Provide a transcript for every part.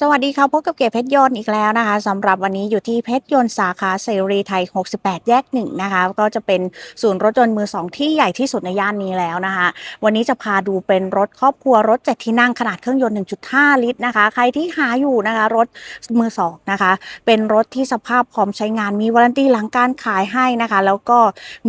สวัสดีค่ะพบกับเก๋เพชรยนต์อีกแล้วนะคะสำหรับวันนี้อยู่ที่เพชรยนต์สาขาเสรีไทย 68 แยกหนึ่งนะคะ ก็จะเป็นศูนย์รถยนต์มือสองที่ใหญ่ที่สุดในย่านนี้แล้วนะคะ วันนี้จะพาดูเป็นรถครอบครัวรถเจ็ดที่นั่งขนาดเครื่องยนต์ 1.5 ลิตรนะคะ ใครที่หาอยู่นะคะรถมือสองนะคะ เป็นรถที่สภาพพร้อมใช้งานมีวารันตีหลังการขายให้นะคะ แล้วก็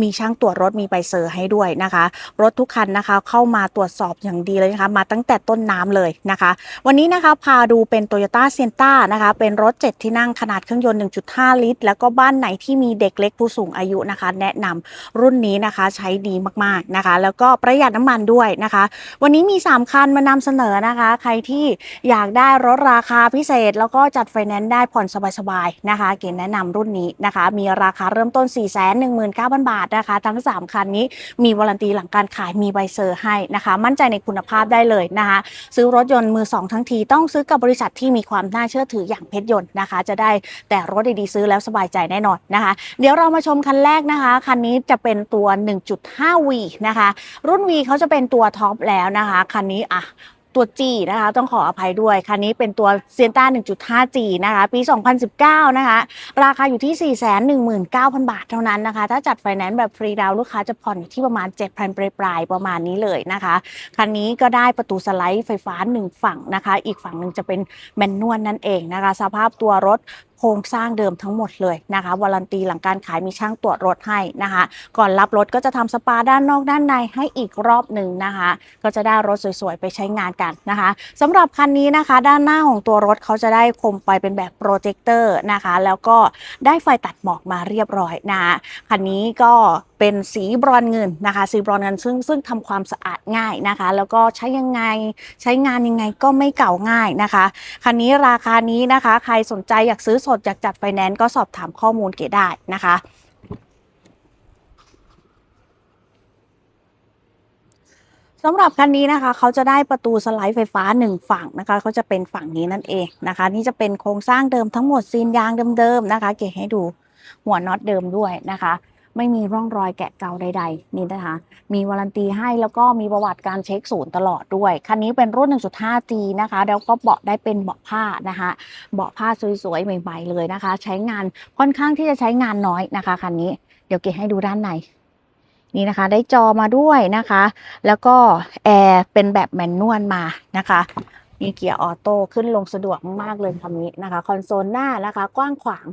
มีช่างตรวจรถมีใบเซอร์ให้ด้วยนะคะ รถทุกคันนะคะเข้ามาตรวจสอบอย่างดีเลยนะคะ มาตั้งแต่ต้นน้ำเลยนะคะ วันนี้นะคะพาดูเป็น Toyota s i e n t a นต้านะคะเป็นรถ 7 ที่นั่งขนาดเครื่องยนต์ 1.5 ลิตร แล้วก็บ้านไหนที่มีเด็กเล็กผู้สูงอายุนะคะ แนะนำรุ่นนี้นะคะใช้ดีมากๆนะคะ แล้วก็ประหยัดน้ำมันด้วยนะคะ วันนี้มี 3 คันมานำเสนอนะคะ ใครที่อยากได้รถราคาพิเศษ แล้วก็จัดไฟแนนซ์ได้ผ่อนสบายๆนะคะเก๋แนะนำรุ่นนี้นะคะ มีราคาเริ่มต้น 419,000 บาทนะคะ ทั้ง 3 คันนี้มีวารันตีหลังการขายมีใบเซอร์ให้นะคะ มั่นใจในคุณภาพได้เลยนะคะ ซื้อรถยนต์มือสองทั้งทีต้องซื้อกับบริษัทที่ที่มีความน่าเชื่อถืออย่างเพชรยนต์นะคะ จะได้แต่รถดีๆซื้อแล้วสบายใจแน่นอนนะคะ เดี๋ยวเรามาชมคันแรกนะคะ คันนี้จะเป็นตัว 1.5V นะคะ รุ่น V เขาจะเป็นตัวท็อปแล้วนะคะ คันนี้อะ ตัว G นะคะ ต้องขออภัยด้วย คันนี้เป็นตัวเซียนต้า 1.5G นะคะ ปี 2019 นะคะ ราคาอยู่ที่ 419,000 บาทเท่านั้นนะคะ ถ้าจัดไฟแนนซ์แบบฟรีดาวลูกค้าจะผ่อนอยู่ที่ประมาณ 7,000 ปลายๆ ประมาณนี้เลยนะคะ คันนี้ก็ได้ประตูสไลด์ไฟฟ้า 1 ฝั่งนะคะ อีกฝั่งหนึ่งจะเป็นแมนนวลนั่นเองนะคะ สภาพตัวรถโครงสร้างเดิมทั้งหมดเลยนะคะวารันตีหลังการขายมีช่างตรวจรถให้นะคะ ก่อนรับรถก็จะทำสปาด้านนอกด้านในให้อีกรอบหนึ่งนะคะ ก็จะได้รถสวยๆ ไปใช้งานกันนะคะสำหรับคันนี้นะคะ ด้านหน้าของตัวรถเขาจะได้คมไฟเป็นแบบโปรเจคเตอร์นะคะ แล้วก็ได้ไฟตัดหมอกมาเรียบร้อยนะคะคันนี้ก็เป็นสีบรอนเงินนะคะ สีบรอนเงินซึ่งซึ่งทำความสะอาดง่ายนะคะ แล้วก็ใช้ยังไงใช้งานยังไงก็ไม่เก่าง่ายนะคะ คันนี้ราคานี้นะคะ ใครสนใจอยากซื้อสดอยากจัดไฟแนนซ์ก็สอบถามข้อมูลเก๋ได้นะคะ สำหรับคันนี้นะคะ เขาจะได้ประตูสไลด์ไฟฟ้าหนึ่งฝั่งนะคะเขาจะเป็นฝั่งนี้นั่นเองนะคะ นี่จะเป็นโครงสร้างเดิมทั้งหมดซีนยางเดิมๆนะคะ เก๋ให้ดูหัวน็อตเดิมด้วยนะคะ ไม่มีร่องรอยแกะเกาใด ๆ นี่นะคะ มีวารันตีให้แล้วก็มีประวัติการเช็คศูนย์ตลอดด้วย คันนี้เป็นรุ่น 1.5G นะคะ แล้วก็เบาะได้เป็นเบาะผ้านะคะ เบาะผ้าสวยๆใหม่ๆเลยนะคะ ใช้งานค่อนข้างที่จะใช้งานน้อยนะคะคันนี้ เดี๋ยวเก๋ให้ดูด้านในนี่นะคะ ได้จอมาด้วยนะคะ แล้วก็แอร์เป็นแบบแมนนวลมานะคะมีเกียร์ออโต้ขึ้นลงสะดวกมากเลยคำนี้นะคะ คอนโซลหน้านะคะ กว้างขวาง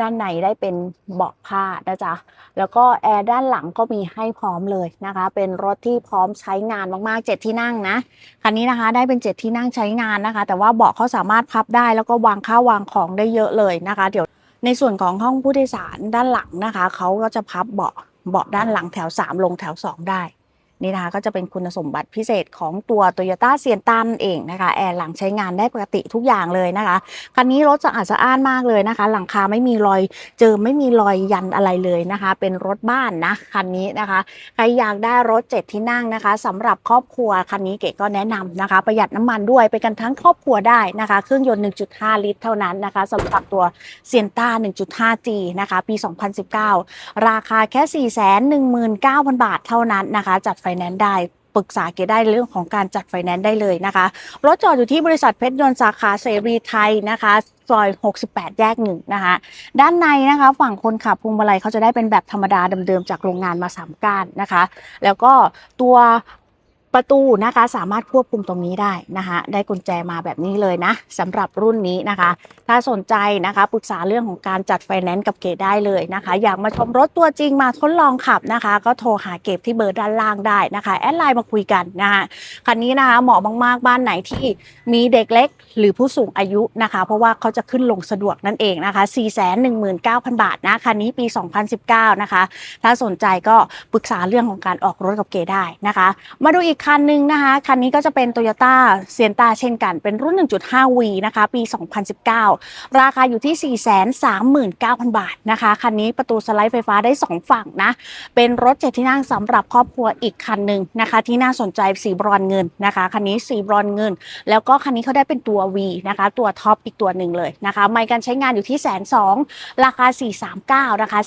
ด้านในได้เป็นเบาะผ้านะจ๊ะ แล้วก็แอร์ด้านหลังก็มีให้พร้อมเลยนะคะ เป็นรถที่พร้อมใช้งานมากๆเจ็ดที่นั่งนะ คันนี้นะคะได้เป็นเจ็ดที่นั่งใช้งานนะคะ แต่ว่าเบาะเขาสามารถพับได้ แล้วก็วางข้าววางของได้เยอะเลยนะคะ เดี๋ยวในส่วนของห้องผู้โดยสารด้านหลังนะคะ เขาก็จะพับเบาะเบาะด้านหลังแถว 3 ลงแถว 2 ได้ นี่นะคะก็จะเป็นคุณสมบัติพิเศษของตัว Toyota s i e n t a นั่นเองนะคะแอร์หลังใช้งานได้ปกติทุกอย่างเลยนะคะคันนี้รถสะอาดสะอ้านมากเลยนะคะ หลังคาไม่มีรอยเจอไม่มีรอยยันอะไรเลยนะคะ เป็นรถบ้านนะคันนี้นะคะใครอยากได้รถเจ็ดที่นั่งนะคะสำหรับครอบครัวคันนี้เก๋ก็แนะนำนะคะ ประหยัดน้ำมันด้วยไปกันทั้งครอบครัวได้นะคะ เครื่องยนต์ 1.5 ลิตรเท่านั้นนะคะสำหรับตัวเซียนต้า 1.5G นะคะ ปี 2019 ราคาแค่ 419,000 บาทเท่านั้นนะคะจัดฟแนนซ์ได้ปรึกษาเกได้เรื่องของการจัดไฟแนนซ์ได้เลยนะคะรถจอดอยู่ที่บริษัทเพชรยนต์สาขาเสรีไทยนะคะซอย 68 แยกหนึ่งนะคะ ด้านในนะคะ ฝั่งคนขับพวงมาลัยเขาจะได้เป็นแบบธรรมดาเดิมๆจากโรงงานมาสามก้านนะคะ แล้วก็ตัว ประตูนะคะสามารถควบคุมตรงนี้ได้นะคะได้กุญแจมาแบบนี้เลยนะสำหรับรุ่นนี้นะคะ ถ้าสนใจนะคะปรึกษาเรื่องของการจัดไฟแนนซ์กับเกดได้เลยนะคะ อยากมาชมรถตัวจริงมาทดลองขับนะคะ ก็โทรหาเก็บที่เบอร์ด้านล่างได้นะคะแอดไลน์มาคุยกันนะคะคันนี้นะคะเหมาะมากๆบ้านไหนที่มีเด็กเล็ก หรือผู้สูงอายุนะคะ เพราะว่าเขาจะขึ้นลงสะดวกนั่นเองนะคะ 419,000 บาทนะคันนี้ปี 2019 นะคะ ถ้าสนใจก็ปรึกษาเรื่องของการออกรถกับเกได้นะคะ มาดูอีกคันหนึ่งนะคะ คันนี้ก็จะเป็น Toyota s i e n t a เช่นกัน เป็นรุ่น 1.5V นะคะ ปี 2019 ราคาอยู่ที่ 439,000 บาทนะคะ คันนี้ประตูสไลด์ไฟฟ้าได้ 2 ฝั่งนะ เป็นรถเจ็ดที่นั่งสำหรับครอบครัวอีกคันหนึ่งนะคะ ที่น่าสนใจสีบรอนเงินนะคะ คันนี้สีบรอนเงิน แล้วก็คันนี้เขาได้เป็นตัว V นะคะ ตัวท็อปอีกตัวหนึ่งเลยนะคะ ไม่การใช้งานอยู่ที่แสนสองราคา 439 นะคะ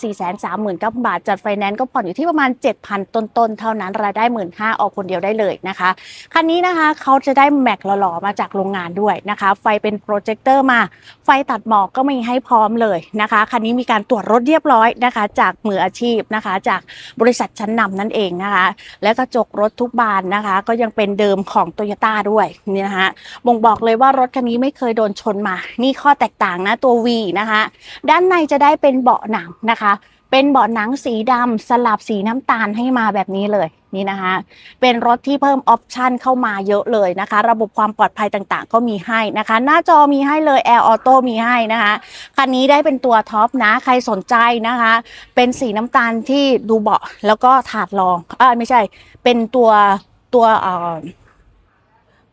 439,000 บาท จัดไฟแนนซ์ก็ผ่อนอยู่ที่ประมาณ 7,000 ต้นๆ เท่านั้น รายได้ 15,000ออกคนเดียวได้เลยเลยนะคะคันนี้นะคะเขาจะได้แม็กหล่อๆมาจากโรงงานด้วยนะคะ ไฟเป็นโปรเจคเตอร์มา ไฟตัดหมอกก็มีให้พร้อมเลยนะคะคันนี้มีการตรวจรถเรียบร้อยนะคะ จากมืออาชีพนะคะ จากบริษัทชั้นนำนั่นเองนะคะ และกระจกรถทุกบานนะคะ ก็ยังเป็นเดิมของโตโยต้าด้วยนี่นะคะบ่งบอกเลยว่ารถคันนี้ไม่เคยโดนชนมา นี่ข้อแตกต่างนะตัว V นะคะ ด้านในจะได้เป็นเบาะหนังนะคะ เป็นเบาะหนังสีดำสลับสีน้ำตาลให้มาแบบนี้เลยนี่นะคะ เป็นรถที่เพิ่มออปชันเข้ามาเยอะเลยนะคะ ระบบความปลอดภัยต่างๆ ก็มีให้นะคะ หน้าจอมีให้เลย Air Auto มีให้นะคะ คันนี้ได้เป็นตัวท็อปนะ ใครสนใจนะคะ เป็นสีน้ำตาลที่ดูเบาะแล้วก็ถาดรองเออไม่ใช่ เป็นตัวตัวเอ่อ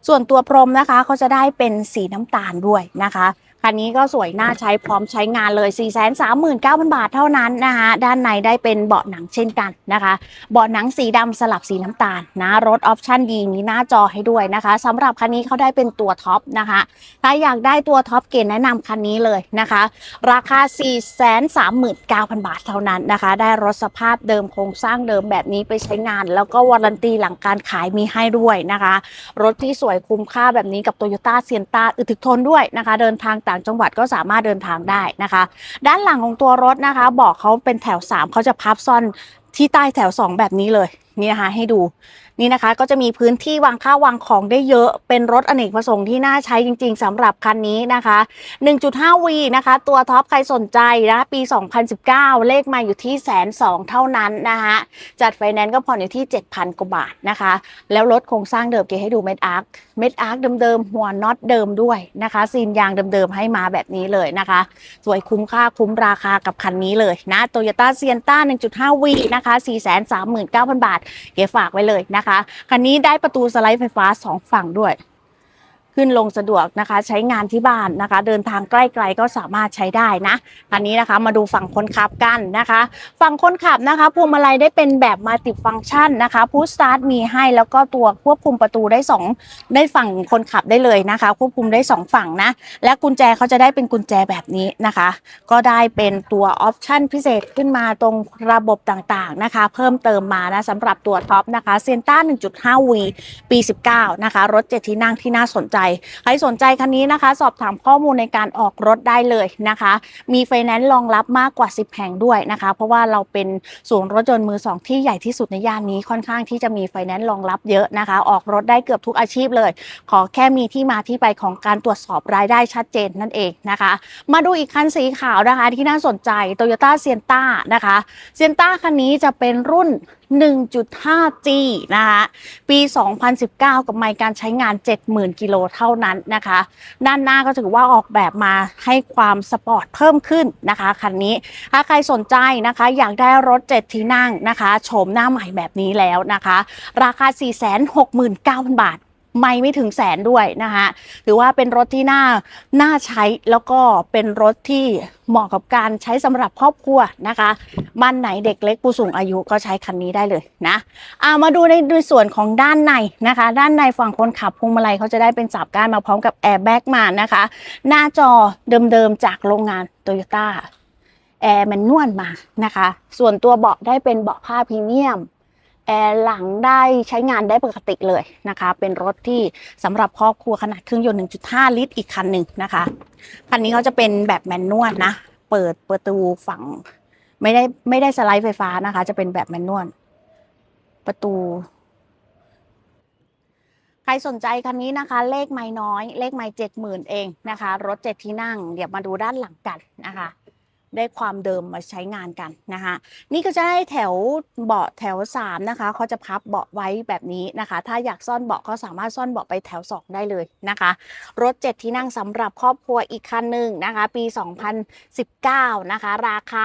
ส่วนตัวพรมนะคะเขาจะได้เป็นสีน้ำตาลด้วยนะคะ คันนี้ก็สวยน่าใช้พร้อมใช้งานเลย 4 3 9 0 0 0 บาทเท่านั้นนะคะด้านในได้เป็นเบาะหนังเช่นกันนะคะเบาะหนังสีดำสลับสีน้ำตาลนะรถออปชั่นดีมีหน้าจอให้ด้วยนะคะสำหรับคันนี้เขาได้เป็นตัวท็อปนะคะถ้าอยากได้ตัวท็อปเกณฑ์แนะนำคันนี้เลยนะคะ ราคา 439,000 บาทเท่านั้นนะคะ ได้รถสภาพเดิมโครงสร้างเดิมแบบนี้ไปใช้งาน แล้วก็วารันตีหลังการขายมีให้ด้วยนะคะ รถที่สวยคุ้มค่าแบบนี้กับ t o y ยต้าเซียนต้าอึดถึกทนด้วยนะคะ เดินทางต่างจังหวัดก็สามารถเดินทางได้นะคะ ด้านหลังของตัวรถนะคะ บอกเขาเป็นแถว 3เขาจะพับซ่อนที่ใต้แถว 2 แบบนี้เลยนี่นะคะให้ดูนี่นะคะก็จะมีพื้นที่วางข้าววางของได้เยอะเป็นรถอเนกประสงค์ที่น่าใช้จริง ๆสำหรับคันนี้นะคะ 1.5V นะคะ ตัวท็อปใครสนใจนะปี 2019 เลขมาอยู่ที่แสนสองเท่านั้นนะคะจัดไฟแนนซ์ก็ผ่อนอยู่ที่ 7,000 กว่าบาทนะคะ แล้วรถโครงสร้างเดิมเกให้ดูเม็ดอาร์คเม็ดอาร์คเดิมๆหัวน็อตเดิมด้วยนะคะซีนยางเดิมๆให้มาแบบนี้เลยนะคะ สวยคุ้มค่าคุ้มราคากับคันนี้เลยนะโตโยต้าเซียนต้า 1.5V นะคะ 439,000 บาท เก๋ฝากไว้เลยนะคะคันนี้ได้ประตูสไลด์ไฟฟ้า 2 ฝั่งด้วย ขึ้นลงสะดวกนะคะ ใช้งานที่บ้านนะคะ เดินทางใกล้ๆก็สามารถใช้ได้นะคันนี้นะคะมาดูฝั่งคนขับกันนะคะ ฝั่งคนขับนะคะพวงมาลัยได้เป็นแบบมัลติฟัง c t ชันนะคะพูสตาร์ทมีให้แล้วก็ตัวควบคุมประตูได้ 2 ได้ฝั่งคนขับได้เลยนะคะ ควบคุมได้ 2 ฝั่งนะ และกุญแจเขาจะได้เป็นกุญแจแบบนี้นะคะ ก็ได้เป็นตัวออปชันพิเศษขึ้นมาตรงระบบต่างๆนะคะ เพิ่มเติมมานะสำหรับตัวท็อปนะคะเซนต้า 1.5V ปี 19 นะคะ รถ 7 ที่นั่งที่น่าสนใจใครสนใจคันนี้นะคะ สอบถามข้อมูลในการออกรถได้เลยนะคะ มีไฟแนนซ์รองรับมากกว่า 10 แห่งด้วยนะคะ เพราะว่าเราเป็นศูนย์รถยนต์มือสองที่ใหญ่ที่สุดในย่านนี้ค่อนข้างที่จะมีไฟแนนซ์รองรับเยอะนะคะ ออกรถได้เกือบทุกอาชีพเลย ขอแค่มีที่มาที่ไปของการตรวจสอบรายได้ชัดเจนนั่นเองนะคะ มาดูอีกคันสีขาวนะคะที่น่าสนใจ Toyota s i e n t a นะคะเ i e n t a คันนี้จะเป็นรุ่น 1.5G นะคะปี 2019 กับไมค์การใช้งาน 70,000 กิโลเท่านั้นนะคะ ด้านหน้าก็ถือว่าออกแบบมาให้ความสปอร์ตเพิ่มขึ้นนะคะคันนี้ ถ้าใครสนใจนะคะ อยากได้รถ 7 ที่นั่งนะคะ โฉมหน้าใหม่แบบนี้แล้วนะคะ ราคา 469,000 บาท ไม่ไม่ถึงแสนด้วยนะคะถือว่าเป็นรถที่น่าน่าใช้แล้วก็เป็นรถที่เหมาะกับการใช้สำหรับครอบครัวนะคะบ้านไหนเด็กเล็กผู้สูงอายุก็ใช้คันนี้ได้เลยนะอามาดูในในส่วนของด้านในนะคะ ด้านในฝั่งคนขับพวงมาลัยเขาจะได้เป็นจับก้านมาพร้อมกับแอร์แบ็กมานะคะ หน้าจอเดิมๆจากโรงงานโตโยต้าแอร์แมนนวลมานะคะ ส่วนตัวเบาะได้เป็นเบาะผ้าพรีเมียม แอร์หลังได้ใช้งานได้ปกติเลยนะคะ เป็นรถที่สำหรับครอบครัวขนาดเครื่องยนต์ 1.5 ลิตรอีกคันหนึ่งนะคะคันนี้เขาจะเป็นแบบแมนนวลนะ เปิดประตูฝั่งไม่ได้ไม่ได้สไลด์ไฟฟ้านะคะ จะเป็นแบบแมนนวลประตูใครสนใจคันนี้นะคะ เลขไม่น้อย เลขไม่เจ็ดหมื่นเองนะคะ รถเจ็ดที่นั่ง เดี๋ยวมาดูด้านหลังกันนะคะ ได้ความเดิมมาใช้งานกันนะคะ นี่ก็จะได้แถวเบาะแถว 3 นะคะเขาจะพับเบาะไว้แบบนี้นะคะ ถ้าอยากซ่อนเบาะก็สามารถซ่อนเบาะไปแถว 2 ได้เลยนะคะ รถ 7 ที่นั่งสำหรับครอบครัวอีกคันหนึ่งนะคะ ปี 2019 นะคะ ราคา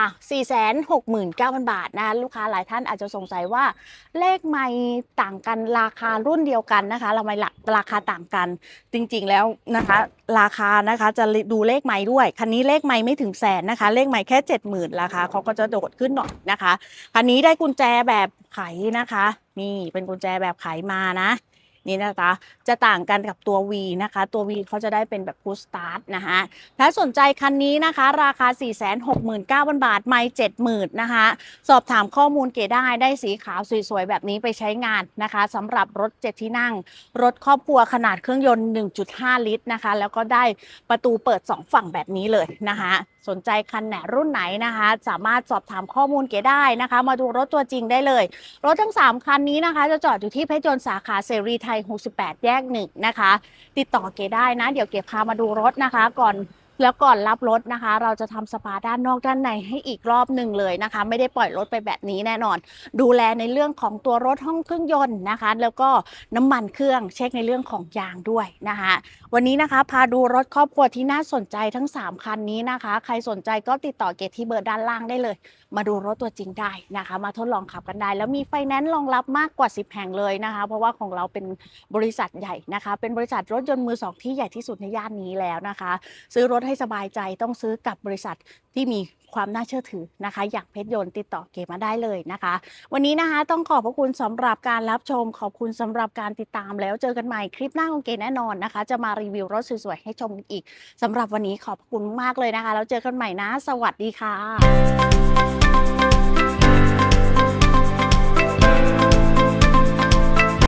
469,000 บาทนะคะลูกค้าหลายท่านอาจจะสงสัยว่าเลขไม่ต่างกันราคารุ่นเดียวกันนะคะเราไม่ราคาต่างกันจริงๆแล้วนะคะ ราคานะคะจะดูเลขไม้ด้วยคันนี้เลขไม้ไม่ถึงแสนนะคะเลขไม้แค่เจ็ดหมื่นราคาเขาก็จะโดดขึ้นหน่อยนะคะคันนี้ได้กุญแจแบบไขนะคะ นี่เป็นกุญแจแบบไขมานะนี่นะคะจะต่างกันกับตัว V นะคะ ตัว V เขาจะได้เป็นแบบ push start นะคะถ้าสนใจคันนี้นะคะ ราคา 469,000 บาท ไม่ 70,000นะคะ สอบถามข้อมูลเก๋ได้ได้สีขาวสวยๆ แบบนี้ไปใช้งานนะคะสำหรับรถ 7 ที่นั่ง รถครอบครัวขนาดเครื่องยนต์ 1.5 ลิตรนะคะ แล้วก็ได้ประตูเปิด 2 ฝั่งแบบนี้เลยนะคะสนใจคันไหนรุ่นไหนนะคะ สามารถสอบถามข้อมูลเก๋ได้นะคะ มาดูรถตัวจริงได้เลย รถทั้ง 3 คันนี้นะคะ จะจอดอยู่ที่เพชรยนต์สาขาเสรีไทย 68 แยกหนึ่งนะคะ ติดต่อเก๋ได้นะ เดี๋ยวเก๋พามาดูรถนะคะ ก่อน แล้วก่อนรับรถนะคะ เราจะทำสปาด้านนอกด้านในให้อีกรอบหนึ่งเลยนะคะ ไม่ได้ปล่อยรถไปแบบนี้แน่นอน ดูแลในเรื่องของตัวรถห้องเครื่องยนต์นะคะ แล้วก็น้ำมันเครื่องเช็คในเรื่องของยางด้วยนะคะ วันนี้นะคะพาดูรถครอบครัวที่น่าสนใจทั้ง 3 คันนี้นะคะ ใครสนใจก็ติดต่อเกตที่เบอร์ด้านล่างได้เลย มาดูรถตัวจริงได้นะคะ มาทดลองขับกันได้ แล้วมีไฟแนนซ์รองรับมากกว่า 10 แห่งเลยนะคะ เพราะว่าของเราเป็นบริษัทใหญ่นะคะ เป็นบริษัทรถยนต์มือสองที่ใหญ่ที่สุดในย่านนี้แล้วนะคะ ซื้อรถให้สบายใจต้องซื้อกับบริษัทที่มีความน่าเชื่อถือนะคะ อยากเพชรยนต์ติดต่อเกมาได้เลยนะคะ วันนี้นะคะต้องขอบพระคุณสำหรับการรับชม ขอบคุณสำหรับการติดตามแล้วเจอกันใหม่คลิปหน้าของเกแน่นอนนะคะ จะมารีวิวรถสวยๆให้ชมอีกสำหรับวันนี้ขอบคุณมากเลยนะคะแล้วเจอกันใหม่นะ สวัสดีค่ะ